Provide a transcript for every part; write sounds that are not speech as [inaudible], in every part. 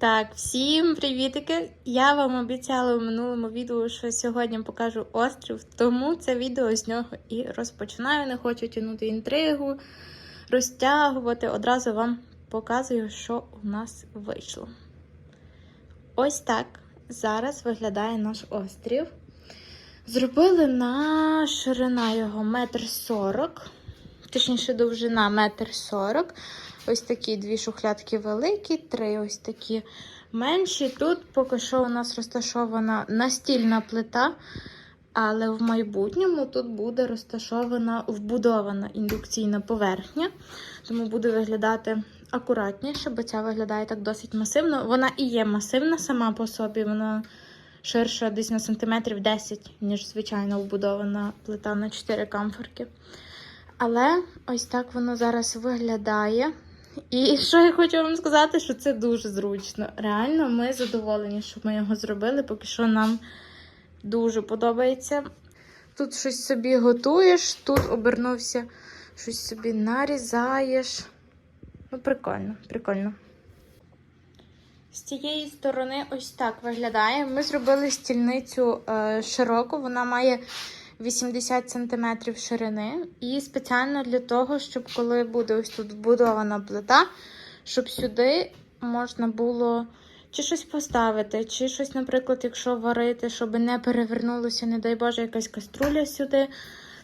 Так, всім привітики! Я вам обіцяла в минулому відео, що сьогодні покажу острів, тому це відео з нього і розпочинаю. Не хочу тягнути інтригу, розтягувати. Одразу вам показую, що у нас вийшло. Ось так зараз виглядає наш острів. Зробили на ширина його метр сорок, точніше, довжина метр сорок. Ось такі дві шухлядки великі, три ось такі менші. Тут поки що у нас розташована настільна плита, але в майбутньому тут буде розташована вбудована індукційна поверхня, тому буде виглядати акуратніше, бо ця виглядає так досить масивно. Вона і є масивна сама по собі, вона ширша десь на сантиметрів 10, ніж звичайно вбудована плита на 4 камфорки. Але ось так воно зараз виглядає. І що я хочу вам сказати, що це дуже зручно. Реально, ми задоволені, що ми його зробили, поки що нам дуже подобається. Тут щось собі готуєш, тут обернувся, щось собі нарізаєш. Ну, прикольно, прикольно. З цієї сторони ось так виглядає. Ми зробили стільницю е, широку, вона має 80 см ширини. І спеціально для того, щоб коли буде ось тут вбудована плита, щоб сюди можна було чи щось поставити, чи щось, наприклад, якщо варити, щоб не перевернулося, не дай Боже, якась каструля сюди.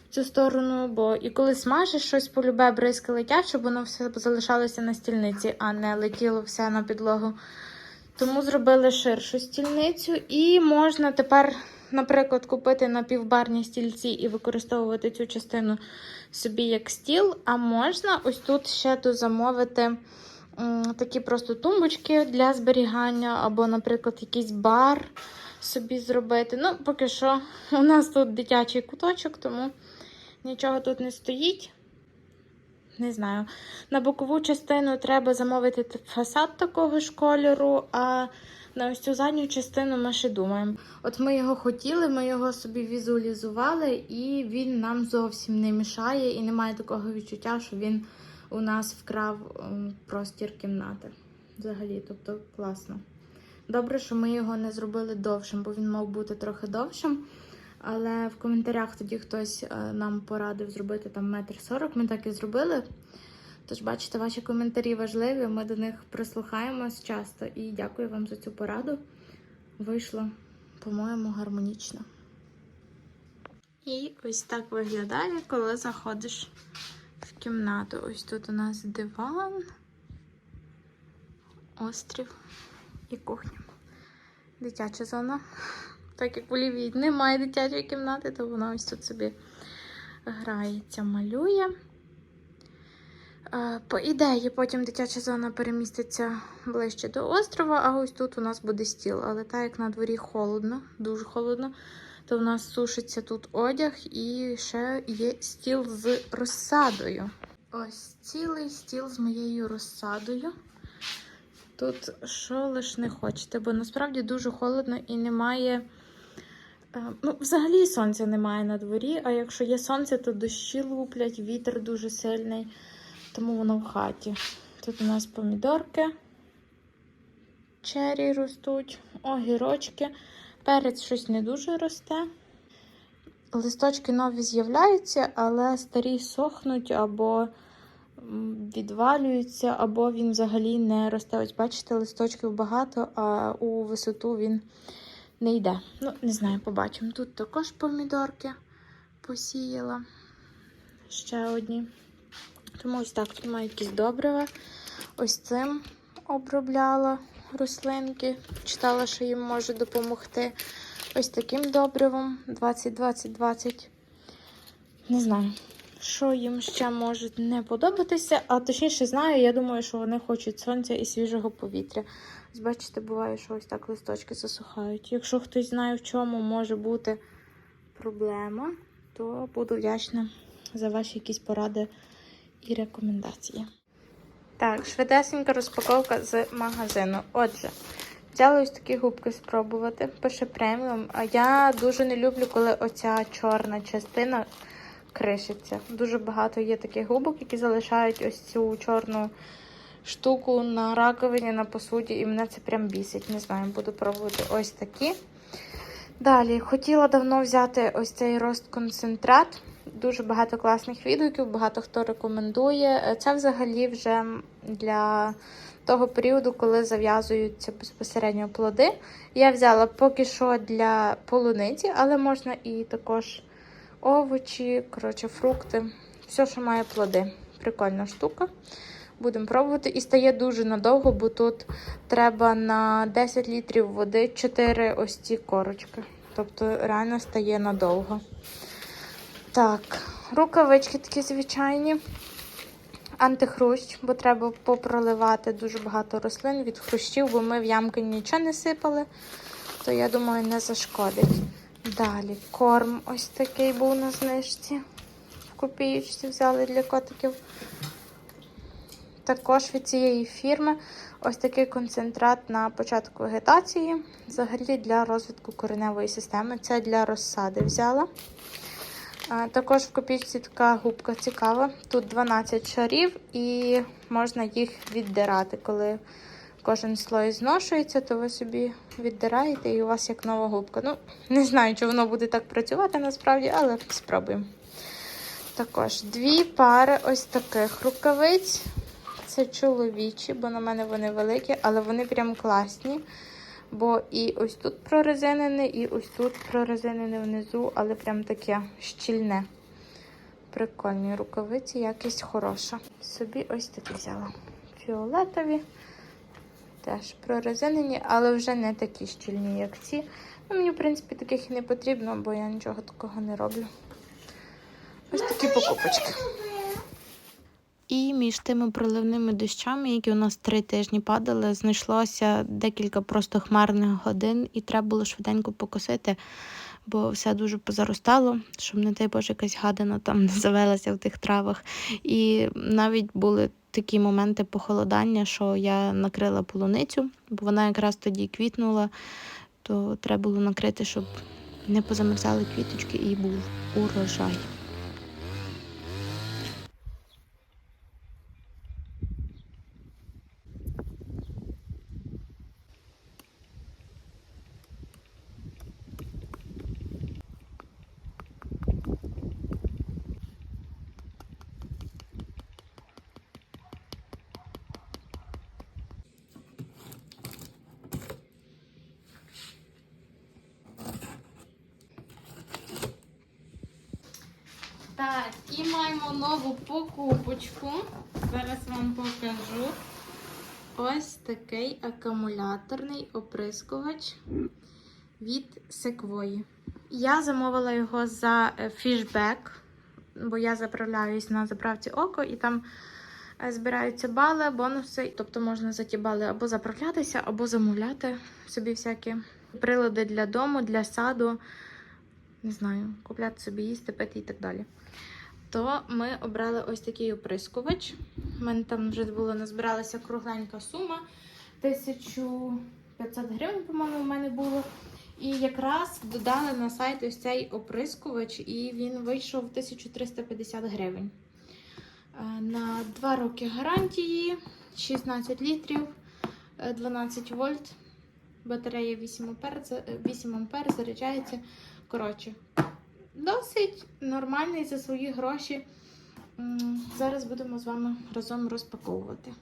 в Цю сторону, бо і коли смажиш щось полюбе бризки летять, щоб воно все залишалося на стільниці, а не летіло все на підлогу. Тому зробили ширшу стільницю, і можна тепер, наприклад, купити напівбарні стільці і використовувати цю частину собі як стіл. А можна ось тут ще дозамовити такі просто тумбочки для зберігання, або, наприклад, якийсь бар собі зробити. Ну, поки що у нас тут дитячий куточок, тому нічого тут не стоїть. Не знаю. На бокову частину треба замовити фасад такого ж кольору, а на ось цю задню частину ми ще думаємо. От ми його хотіли, ми його собі візуалізували, і він нам зовсім не мішає, і немає такого відчуття, що він у нас вкрав ем, простір кімнати. Взагалі, тобто класно. Добре, що ми його не зробили довшим, бо він мав бути трохи довшим. Але в коментарях тоді хтось е, нам порадив зробити там метр сорок. Ми так і зробили. Тож, бачите, ваші коментарі важливі. Ми до них прислухаємось часто і дякую вам за цю пораду. Вийшло, по-моєму, гармонічно. І ось так виглядає, коли заходиш в кімнату. Ось тут у нас диван, острів і кухня. Дитяча зона. Так як в Олівії немає дитячої кімнати, то вона ось тут собі грається, малює. По ідеї, потім дитяча зона переміститься ближче до острова, а ось тут у нас буде стіл. Але так як на дворі холодно, дуже холодно, то в нас сушиться тут одяг і ще є стіл з розсадою. Ось цілий стіл з моєю розсадою. Тут що лиш не хочете, бо насправді дуже холодно і немає. е, Ну, взагалі сонця немає на дворі, а якщо є сонце, то дощі луплять, вітер дуже сильний, тому воно в хаті. Тут у нас помідорки, чері ростуть, огірочки, перець щось не дуже росте. Листочки нові з'являються, але старі сохнуть або відвалюються, або він взагалі не росте. Ось бачите, листочків багато, а у висоту він не йде. Ну, не знаю, побачимо. Тут також помідорки посіяла. Ще одні. Тому ось так тут маю якісь добрива. Ось цим обробляла рослинки. Читала, що їм може допомогти. Ось таким добривом 20-20-20. Не знаю, що їм ще може не подобатися, а точніше знаю, я думаю, що вони хочуть сонця і свіжого повітря. Бачите, буває, що ось так листочки засухають. Якщо хтось знає, в чому може бути проблема, то буду вдячна за ваші якісь поради і рекомендації. Так, швидесенька розпаковка з магазину. Отже, взяла ось такі губки спробувати. Пише преміум. А я дуже не люблю, коли оця чорна частина кришиться. Дуже багато є таких губок, які залишають ось цю чорну штуку на раковині на посуді, і мене це прям бісить. Не знаю, буду пробувати ось такі. Далі хотіла давно взяти ось цей розконцентрат. Дуже багато класних відгуків, багато хто рекомендує. Це взагалі вже для того періоду, коли зав'язуються безпосередньо плоди. Я взяла поки що для полуниці, але можна і також овочі, коротше, фрукти. Все, що має плоди. Прикольна штука. Будемо пробувати. І стає дуже надовго, бо тут треба на 10 літрів води 4 ось ці корочки. Тобто реально стає надовго. Так, рукавички такі звичайні. Антихрущ, бо треба попроливати дуже багато рослин від хрущів, бо ми в ямки нічого не сипали, то я думаю, не зашкодить. Далі корм ось такий був на знижці. В копієчці взяли для котиків. Також від цієї фірми ось такий концентрат на початку вегетації, взагалі для розвитку кореневої системи. Це для розсади взяла. Також в копійці така губка цікава. Тут 12 шарів і можна їх віддирати. Коли кожен слой зношується, то ви собі віддираєте і у вас як нова губка. Ну, не знаю, чи воно буде так працювати насправді, але спробуємо. Також дві пари ось таких рукавиць. Це чоловічі, бо на мене вони великі, але вони прям класні. Бо і ось тут прорезинене, і ось тут прорезинене внизу, але прям таке щільне. Прикольні рукавиці, якість хороша. Собі ось такі взяла. Фіолетові. Теж прорезинені, але вже не такі щільні, як ці. Ну, мені, в принципі, таких і не потрібно, бо я нічого такого не роблю. Ось такі покупочки. І між тими проливними дощами, які у нас три тижні падали, знайшлося декілька просто хмарних годин, і треба було швиденько покосити, бо все дуже позаростало, щоб, не дай Боже, якась гадина там не [laughs] завелася в тих травах. І навіть були такі моменти похолодання, що я накрила полуницю, бо вона якраз тоді квітнула, то треба було накрити, щоб не позамерзали квіточки і був урожай. Так, і маємо нову покупочку. Зараз вам покажу. Ось такий акумуляторний оприскувач від Секвої. Я замовила його за е, фішбек, бо я заправляюсь на заправці око, і там е, збираються бали, бонуси. Тобто можна за ті бали або заправлятися, або замовляти собі всякі прилади для дому, для саду не знаю, купляти собі їсти, пити і так далі. То ми обрали ось такий оприскувач. У мене там вже було назбиралася кругленька сума. 1500 гривень, по-моєму, у мене було. І якраз додали на сайт ось цей оприскувач, і він вийшов 1350 гривень. Е, На 2 роки гарантії, 16 літрів, е, 12 вольт, батарея 8 ампер, е, 8 ампер заряджається. Коротше, досить нормальний за свої гроші. Зараз будемо з вами разом розпаковувати.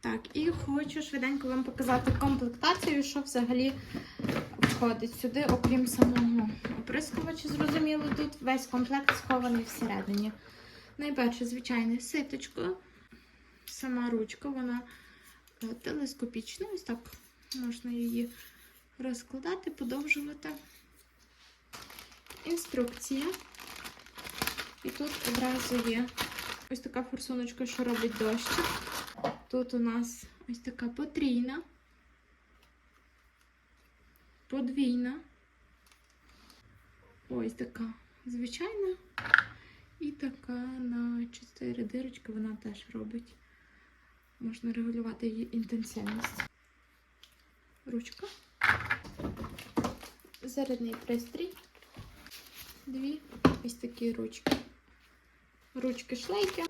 Так, і хочу швиденько вам показати комплектацію, що взагалі входить сюди, окрім самого оприскувача. Зрозуміло, тут весь комплект схований всередині. Найперше, звичайне ситочко, сама ручка, вона е, телескопічна, ось так можна її розкладати, подовжувати інструкція. І тут одразу є ось така форсуночка, що робить дощик. Тут у нас ось така потрійна, подвійна, ось така звичайна. І така на 4 дирочки вона теж робить. Можна регулювати її інтенсивність. Ручка. Зарядний пристрій дві ось такі ручки. Ручки шлейки.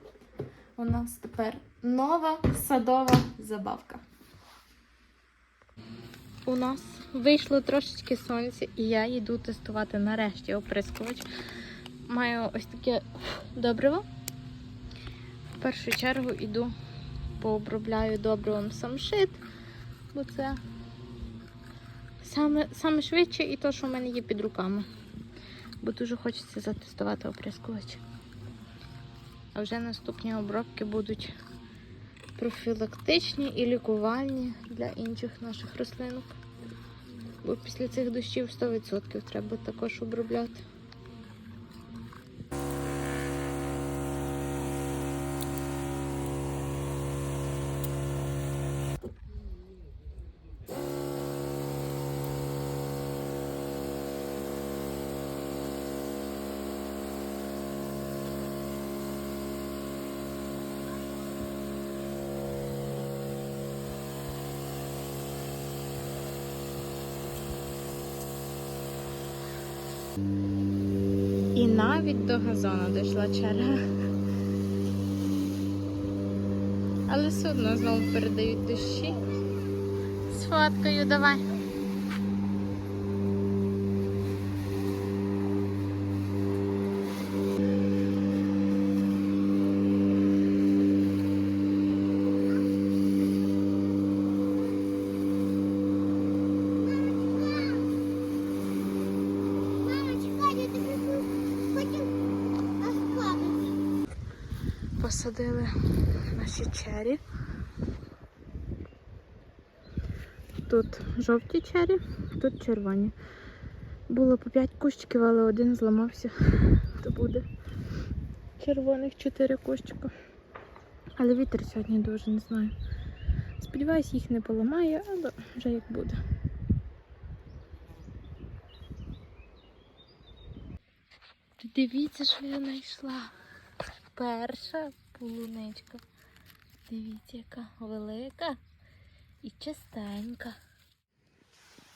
У нас тепер нова садова забавка. У нас вийшло трошечки сонця, і я йду тестувати нарешті оприскувач. Маю ось таке добриво. В першу чергу йду пообробляю добривом самшит, бо це саме, саме швидше і то, що в мене є під руками. Бо дуже хочеться затестувати оприскувач. А вже наступні обробки будуть профілактичні і лікувальні для інших наших рослинок. Бо після цих дощів 100% треба також обробляти. Навіть до газону дійшла черга. Але судно знову передають дощі. З фоткою давай. Посадили наші чері. Тут жовті чері, тут червоні. Було по 5 кущиків, але один зламався. То буде червоних 4 кущика. Але вітер сьогодні дуже не знаю. Сподіваюсь, їх не поламає, але вже як буде. Дивіться, що я знайшла. Перша полуничка. Дивіться, яка велика і чистенька.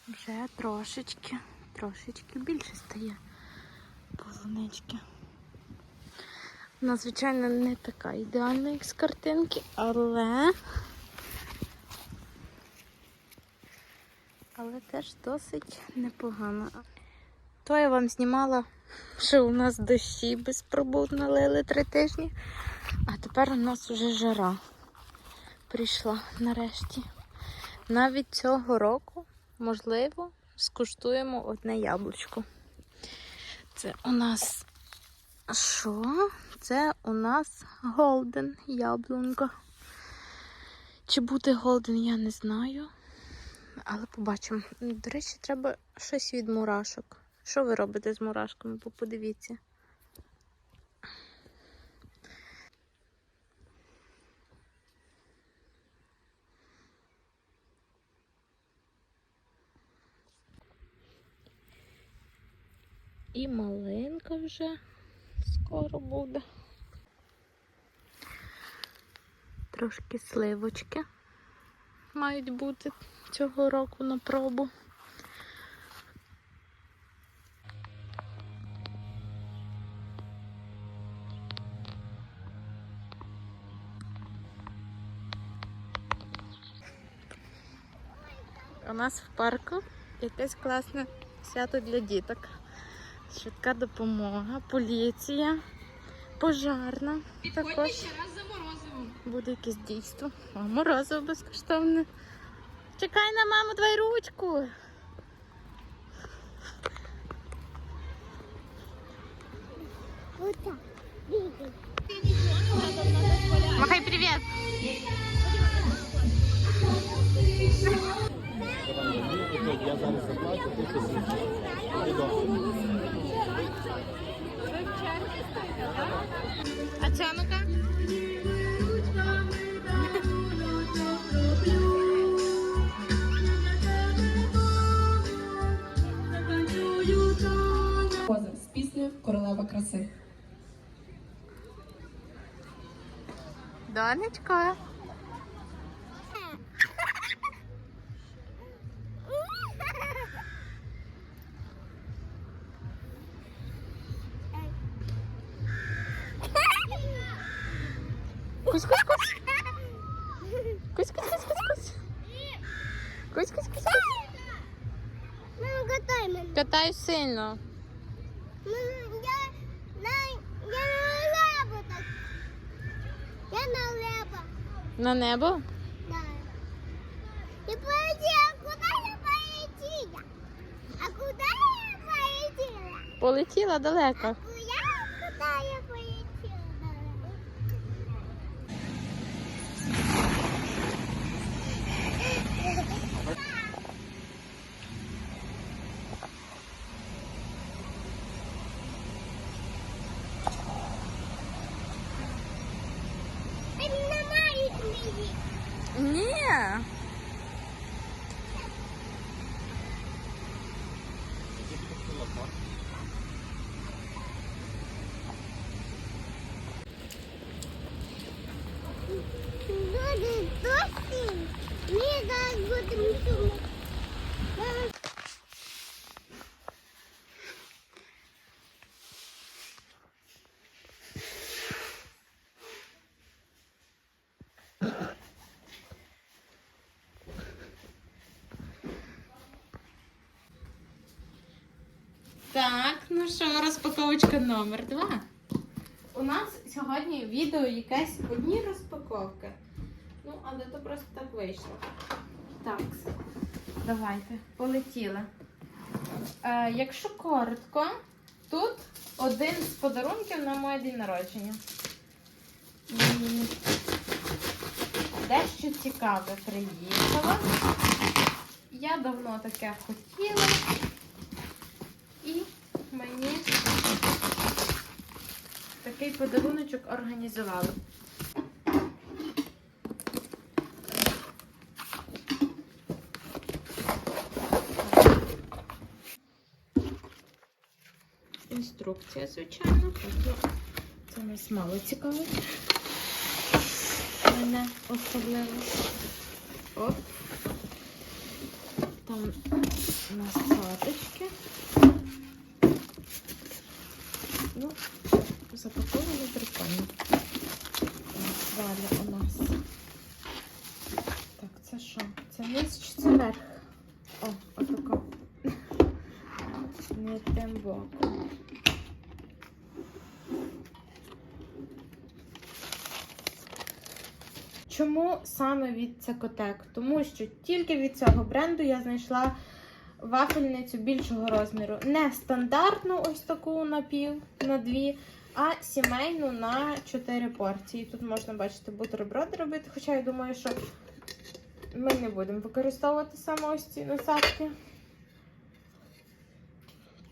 Вже трошечки, трошечки більше стає полунички. Вона, звичайно, не така ідеальна, як з картинки, але. Але теж досить непогано. То я вам знімала, що у нас дощі безпробудно лили три тижні, а тепер у нас вже жара прийшла нарешті. Навіть цього року, можливо, скуштуємо одне яблучко. Це у нас що? Це у нас голден яблунка. Чи буде голден, я не знаю. Але побачимо. До речі, треба щось від мурашок. Що ви робите з мурашками? Подивіться. І малинка вже скоро буде. Трошки сливочки мають бути цього року на пробу. У нас в парку якесь класне свято для діток. Швидка допомога, поліція, пожарна. Також ще раз за морозивом. буде якесь дійство. О, морозиво безкоштовне. Чекай на маму, давай ручку. Махай привіт. Я зараз заплачу, ти А ця ну-ка? Поза з піснею Королева краси. Донечко. Я на, я на лебо так. Я на лебо. На небо? Да. Я полетела. Куда я полетела? А куда я полетела? Полетіла далеко. Я куда я полетела? Ты [laughs] меня маленький. Ні. Буде досі. Ні, зараз будемо тут. Мама, Так, ну що, розпаковочка номер два. У нас сьогодні відео якесь одні розпаковки. Ну, але то просто так вийшло. Так, давайте, полетіли. Е, якщо коротко, тут один з подарунків на моє день народження. Дещо цікаве приїхало. Я давно таке хотіла. Мені такий подаруночок організували. Інструкція, звичайно. Це нас мало цікавить. Мене особливо. Оп. Там насадочки. Ну, прикольно. Далі у нас. Так, це що? Це низ чи це верх? О, отако. Не тим боком. Чому саме від Цекотек? Тому що тільки від цього бренду я знайшла вафельницю більшого розміру. Не стандартну ось таку на пів, на дві, а сімейну на 4 порції. Тут можна бачити бутерброди робити, хоча я думаю, що ми не будемо використовувати саме ось ці насадки.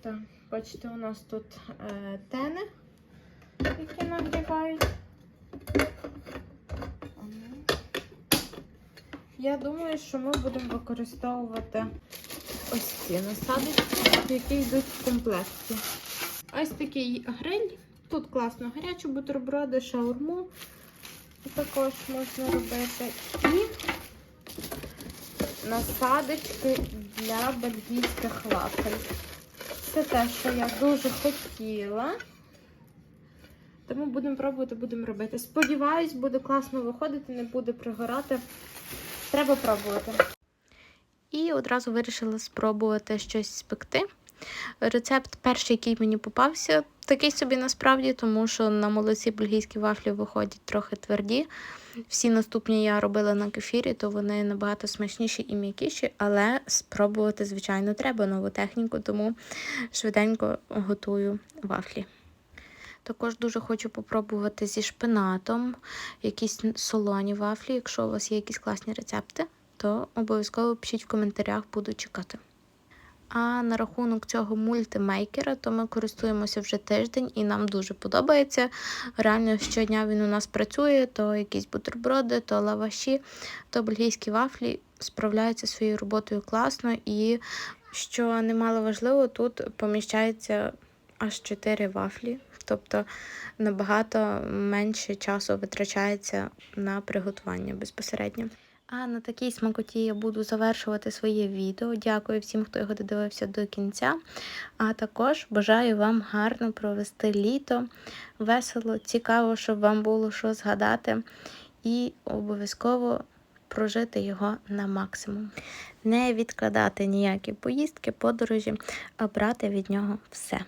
Так, бачите, у нас тут е, тени, які нагрівають. Я думаю, що ми будемо використовувати ось ці насадочки, які йдуть в комплекті. Ось такий гриль. Тут класно гарячі бутерброди, шаурму також можна робити. І насадочки для бельгійських вафель. Це те, що я дуже хотіла. Тому будемо пробувати, будемо робити. Сподіваюсь, буде класно виходити, не буде пригорати. Треба пробувати. І одразу вирішила спробувати щось спекти. Рецепт перший, який мені попався, такий собі насправді, тому що на молоці бельгійські вафлі виходять трохи тверді. Всі наступні я робила на кефірі, то вони набагато смачніші і м'якіші, але спробувати, звичайно, треба нову техніку, тому швиденько готую вафлі. Також дуже хочу попробувати зі шпинатом якісь солоні вафлі. Якщо у вас є якісь класні рецепти, то обов'язково пишіть в коментарях, буду чекати. А на рахунок цього мультимейкера, то ми користуємося вже тиждень і нам дуже подобається. Реально щодня він у нас працює, то якісь бутерброди, то лаваші, то бельгійські вафлі справляються своєю роботою класно. І що немало важливо, тут поміщається аж 4 вафлі. Тобто набагато менше часу витрачається на приготування безпосередньо. А на такій смакоті я буду завершувати своє відео. Дякую всім, хто його додивився до кінця. А також бажаю вам гарно провести літо, весело, цікаво, щоб вам було що згадати. І обов'язково прожити його на максимум. Не відкладати ніякі поїздки, подорожі, а брати від нього все.